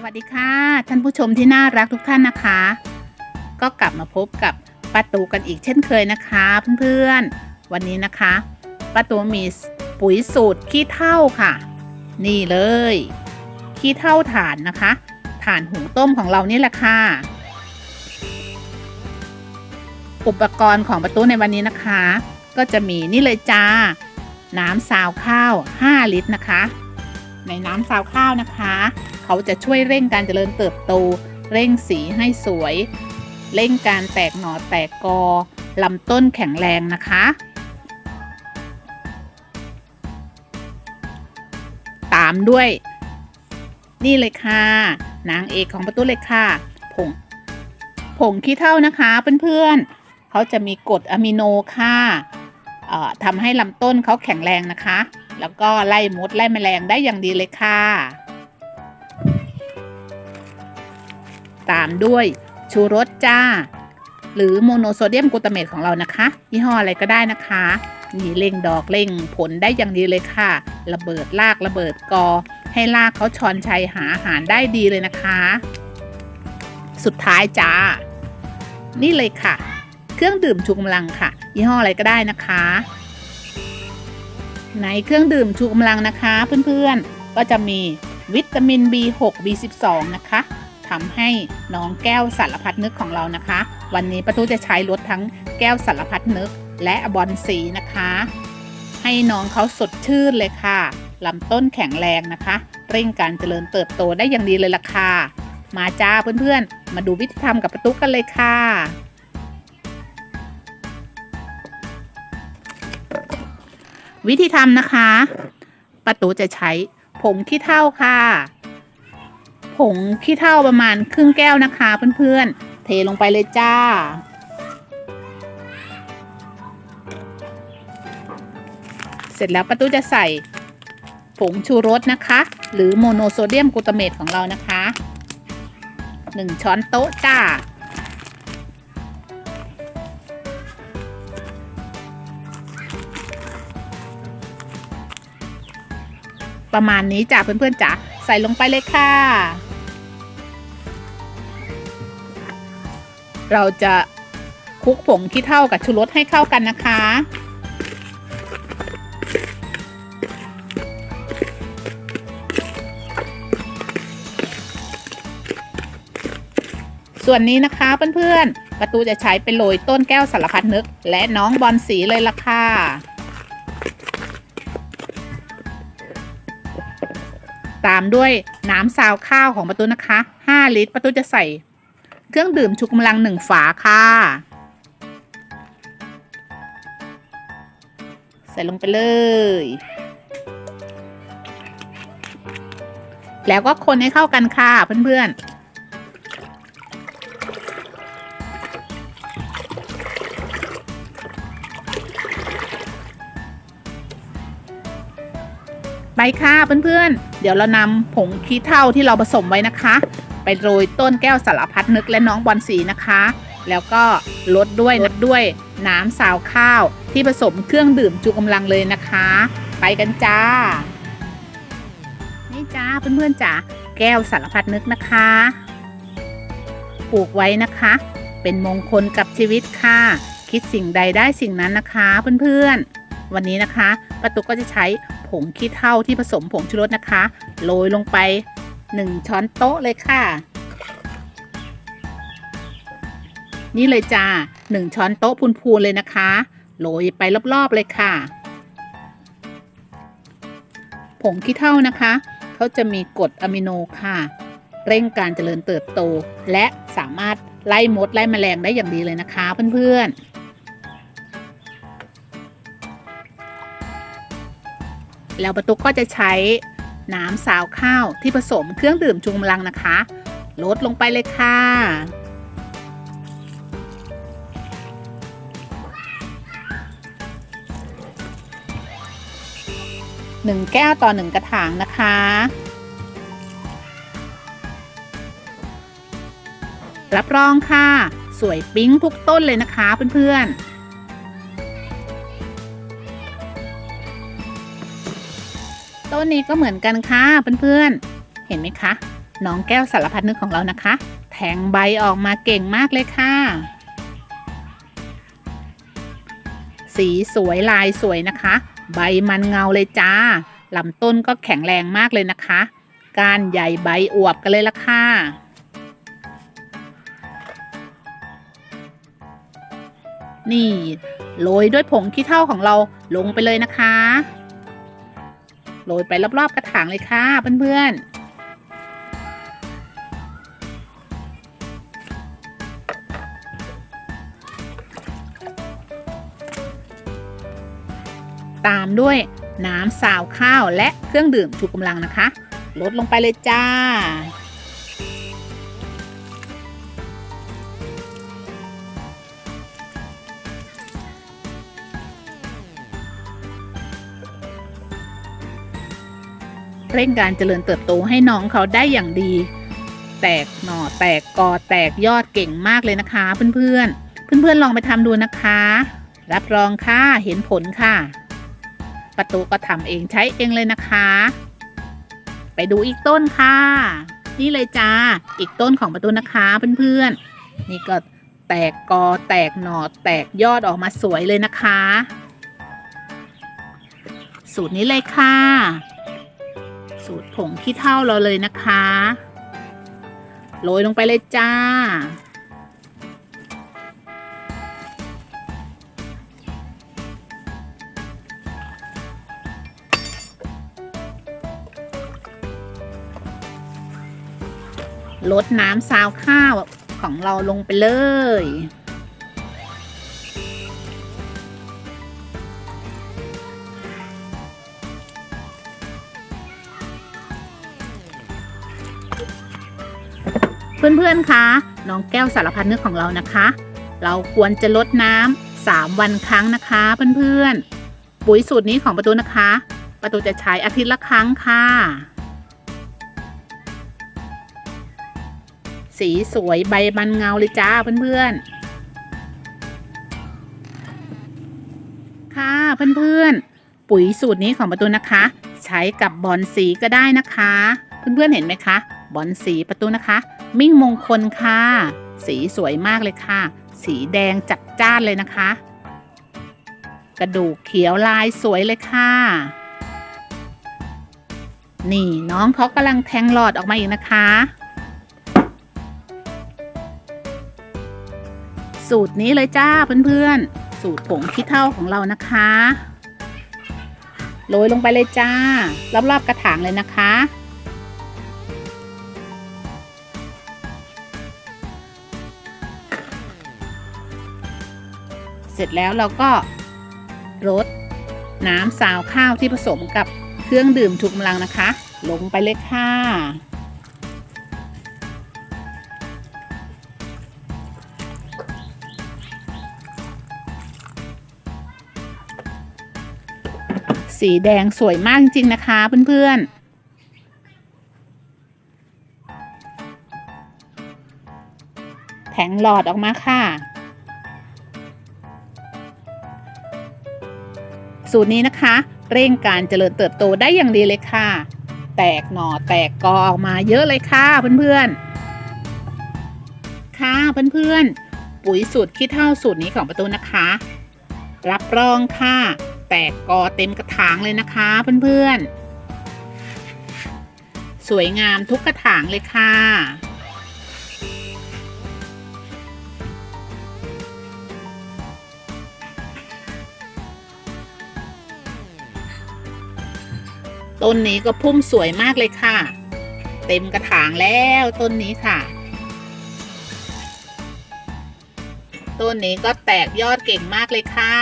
สวัสดีค่ะ ท่านผู้ชมที่น่ารักทุกท่านนะคะ ก็กลับมาพบกับป้าตูกันอีกเช่นเคยนะคะเพื่อนๆ วันนี้นะคะป้าตูมีปุ๋ยสูตรขี้เถ้าค่ะ นี่เลยขี้เถ้าถ่านนะคะถ่านหุงต้มของเรานี่แหละค่ะ อุปกรณ์ของประตูในวันนี้นะคะ ก็จะมีนี่เลยจ้า น้ำซาวข้าว 5 ลิตรนะคะ ในน้ำซาวข้าวนะคะ เขาจะช่วยเร่งการเจริญเติบโต เร่งสีให้สวย เร่งการแตกหน่อแตกกอลำต้นแข็งแรงนะคะ ตามด้วย นี่เลยค่ะ นางเอกของประตูเลยค่ะ ผง ผงขี้เถ้านะคะเพื่อนๆ เขาจะมีกรดอะมิโนค่ะทำให้ลำต้นเขาแข็งแรงนะคะ แล้วก็ไล่มดไล่แมลงได้อย่างดีเลยค่ะ ตามด้วยชูรสจ้า หรือโมโนโซเดียมกลูตาเมตของเรานะคะ ยี่ห้ออะไรก็ได้นะคะนี่เร่งดอกเร่งผลได้อย่างดีเลยค่ะ ระเบิดรากระเบิดกอ ให้รากเขาชอนชัยหาอาหารได้ดีเลยนะคะ สุดท้ายจ้า นี่เลยค่ะ เครื่องดื่มชูกำลังค่ะ ยี่ห้ออะไรก็ได้นะคะ ในเครื่องดื่มชูกำลังนะคะ เพื่อนๆ ก็จะมีวิตามิน B6 B12 นะคะทำให้น้องแก้วสารพัดนึกของเรานะคะ วันนี้ประตูจะใช้ลดทั้งแก้วสารพัดนึกและบอลสีนะคะ ให้น้องเขาสดชื่นเลยค่ะลำต้นแข็งแรงนะคะ เร่งการเจริญเติบโตได้อย่างดีเลยล่ะค่ะ มาจ้าเพื่อนๆ มาดูวิธีทำกับประตูกันเลยค่ะ วิธีทำนะคะประตูจะใช้ผงขี้เถ้าค่ะ ผงขี้เถ้าประมาณครึ่งแก้วนะคะเพื่อนๆ เทลงไปเลยจ้า เสร็จแล้วประตูจะใส่ผงชูรสนะคะ หรือโมโนโซเดียมกลูตาเมตของเรานะคะ 1 ช้อนโต๊ะจ้า ประมาณนี้จ้ะเพื่อนๆจ๋าใส่ลงไปเลยค่ะ เราจะคลุกผงขี้เถ้ากับชูรสให้เข้ากันนะคะส่วนนี้นะคะเพื่อนๆ ประตูจะใช้เป็นโรยต้นแก้วสารพัดนึก และน้องบอลสีเลยล่ะค่ะ ตามด้วยน้ำซาวข้าวของประตูนะคะ 5 ลิตรประตูจะใส่ เครื่องดื่มชูกำลังหนึ่งฝาค่ะ ใส่ลงไปเลย แล้วก็คนให้เข้ากันค่ะเพื่อนๆ ไปค่ะเพื่อนๆ เดี๋ยวเรานำผงขี้เถ้าที่เราผสมไว้นะคะ ไปโรยต้นแก้วสารพัดนึกและน้องบอลสีนะคะ แล้วก็ลดด้วยลดด้วยน้ำซาวข้าว ที่ผสมเครื่องดื่มจูกำลังเลยนะคะ ไปกันจ้า นี่จ้าเพื่อนๆจ้าแก้วสารพัดนึกนะคะปลูกไว้นะคะ เป็นมงคลกับชีวิตค่ะ คิดสิ่งใดได้สิ่งนั้นนะคะ เพื่อนๆ วันนี้นะคะประตูก็จะใช้ ผงขี้เถ้าที่ผสมผงชูรสนะคะ โรยลงไป 1 ช้อนโต๊ะเลยค่ะ นี่เลยจ้า 1 ช้อนโต๊ะพูนๆเลยนะคะ โรยไปรอบๆเลยค่ะ ผงขี้เถ้านะคะเขาจะมีกรดอะมิโนค่ะ เร่งการเจริญเติบโต และสามารถไล่มดไล่แมลงได้อย่างดีเลยนะคะเพื่อนๆ แล้วประตุกก็จะใช้น้ำสาวข้าวที่ผสมเครื่องดื่มชูกำลังนะคะลดลงไปเลยค่ะ หนึ่งแก้วต่อหนึ่งกระถางนะคะ รับรองค่ะ สวยปิ๊งทุกต้นเลยนะคะเพื่อนๆ ต้นนี้ก็เหมือนกันค่ะเพื่อนๆ เห็นไหมคะน้องแก้วสารพัดนึกของเรานะคะ แทงใบออกมาเก่งมากเลยค่ะ สีสวยลายสวยนะคะ ใบมันเงาเลยจ้าลำต้นก็แข็งแรงมากเลยนะคะ ก้านใหญ่ใบอวบกันเลยละค่ะนี่โรยด้วยผงขี้เถ้าของเราลงไปเลยนะคะ โรยไปรอบๆกระถางเลยค่ะเพื่อนๆตามด้วยน้ำสาวข้าวและเครื่องดื่มชูกำลังนะคะ ลดลงไปเลยจ้า เร่งการเจริญเติบโตให้น้องเขาได้อย่างดี แตกหน่อแตกกอแตกยอดเก่งมากเลยนะคะเพื่อนๆ เพื่อนๆลองไปทำดูนะคะ รับรองค่ะเห็นผลค่ะ ประตูก็ทำเองใช้เองเลยนะคะ ไปดูอีกต้นค่ะ นี่เลยจ้าอีกต้นของประตูนะคะเพื่อนๆ นี่ก็แตกกอแตกหน่อแตกยอดออกมาสวยเลยนะคะ สูตรนี้เลยค่ะ สูตรผงขี้เท่าเราเลยนะคะโรยลงไปเลยจ้า ลดน้ำซาวข้าวของเราลงไปเลย เพื่อนๆคะน้องแก้วสารพัดนึกของเรานะคะ เราควรจะลดน้ำสามวันครั้งนะคะ เพื่อนๆ ปุ๋ยสูตรนี้ของประตูนะคะ ประตูจะใช้อาทิตย์ละครั้งค่ะ สีสวยใบมันเงาเลยจ้าเพื่อนๆค่ะเพื่อนๆ ปุ๋ยสูตรนี้ของประตูนะคะ ใช้กับบอลสีก็ได้นะคะ เพื่อนๆเห็นไหมคะ บอลสีประตูนะคะ มิ่งมงคลค่ะ สีสวยมากเลยค่ะ สีแดงจัดจ้านเลยนะคะ กระดูกเขียวลายสวยเลยค่ะ นี่น้องเขากำลังแทงหลอดออกมาอีกนะคะ สูตรนี้เลยจ้าเพื่อนๆ สูตรผงขี้เถ้าของเรานะคะโรยลงไปเลยจ้ารอบๆกระถางเลยนะคะ เสร็จแล้วเราก็รดน้ำสาวข้าวที่ผสมกับเครื่องดื่มชูกำลังนะคะ ลงไปเลยค่ะ สีแดงสวยมากจริง ๆ นะคะเพื่อนๆแทงหลอดออกมาค่ะ สูตรนี้นะคะ เร่งการเจริญเติบโตได้อย่างดีเลยค่ะ แตกหน่อแตกกอออกมาเยอะเลยค่ะเพื่อนๆ ค่ะเพื่อนๆ ปุ๋ยสูตรขี้เท่าสูตรนี้ของประตูนะคะ รับรองค่ะ แตกกอเต็มกระถางเลยนะคะเพื่อนๆ สวยงามทุกกระถางเลยค่ะ ต้นนี้ก็พุ่มสวยมากเลยค่ะ เต็มกระถางแล้วต้นนี้ค่ะ ต้นนี้ก็แตกยอดเก่งมากเลยค่ะ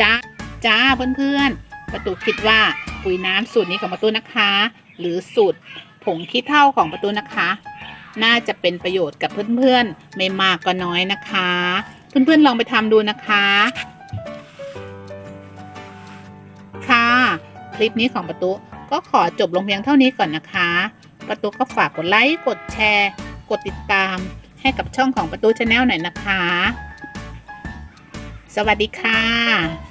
จ้าจ้าเพื่อนๆประตูคิดว่าปุ๋ยน้ำสูตรนี้ของประตูนะคะ หรือสูตรผงขี้เถ้าของประตูนะคะ น่าจะเป็นประโยชน์กับเพื่อนๆ ไม่มากก็น้อยนะคะ เพื่อนๆลองไปทำดูนะคะ ค่ะ คลิปนี้ของประตูก็ขอจบลงเพียงเท่านี้ก่อนนะคะ ประตูก็ฝากกดไลค์ กดแชร์ กดติดตาม ให้กับช่องของประตูชาแนลหน่อยนะคะ สวัสดีค่ะ